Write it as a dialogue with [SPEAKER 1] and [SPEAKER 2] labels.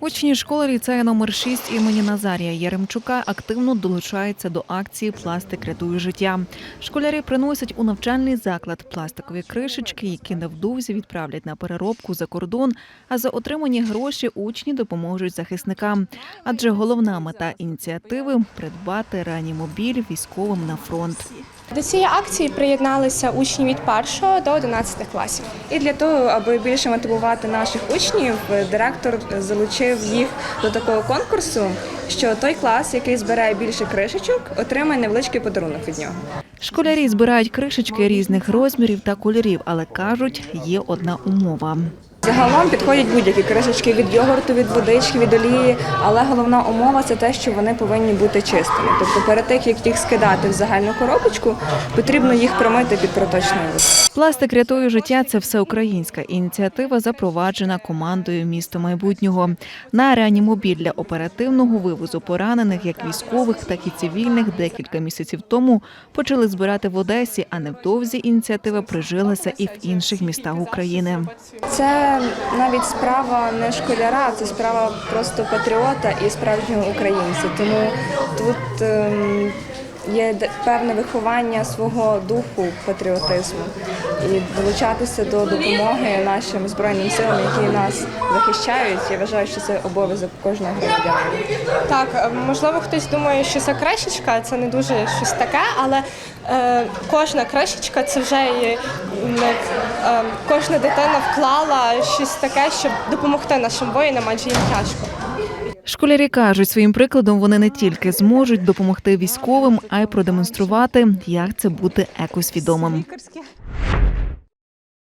[SPEAKER 1] Учні школи ліцею номер 6 імені Назарія Яремчука активно долучаються до акції Пластик рятує життя. Школярі приносять у навчальний заклад пластикові кришечки, які невдовзі відправлять на переробку за кордон. А за отримані гроші учні допоможуть захисникам. Адже головна мета ініціативи придбати реанімобіль військовим на фронт.
[SPEAKER 2] До цієї акції приєдналися учні від 1 до 11 класів.
[SPEAKER 3] І для того, аби більше мотивувати наших учнів, директор залучив їх до такого конкурсу, що той клас, який збирає більше кришечок, отримає невеличкий подарунок від нього.
[SPEAKER 1] Школярі збирають кришечки різних розмірів та кольорів, але кажуть, є одна умова.
[SPEAKER 3] Загалом підходять будь-які кришечки від йогурту, від водички, від олії, але головна умова це те, що вони повинні бути чистими. Тобто перед тим, як їх скидати в загальну коробочку, потрібно їх промити під проточною водою.
[SPEAKER 1] Пластик рятує життя це всеукраїнська ініціатива, запроваджена командою місто майбутнього. На реанімобіль для оперативного вивозу поранених, як військових, так і цивільних, декілька місяців тому почали збирати в Одесі, а невдовзі ініціатива прижилася і в інших містах України.
[SPEAKER 3] Це навіть справа не школяра, це справа просто патріота і справжнього українця. Тому тут ем, є певне виховання свого духу патріотизму і долучатися до допомоги нашим збройним силам, які нас захищають. Я вважаю, що це обов'язок кожного громадянина.
[SPEAKER 2] Так, е, можливо, хтось думає, що це кришечка, це не дуже щось таке, але е, кожна кришечка це вже є, не, е, кожна дитина вклала щось таке, щоб допомогти нашим воїнам, адже їм тяжко.
[SPEAKER 1] Школярі кажуть, своїм прикладом вони не тільки зможуть допомогти військовим, а й продемонструвати, як це бути екосвідомим.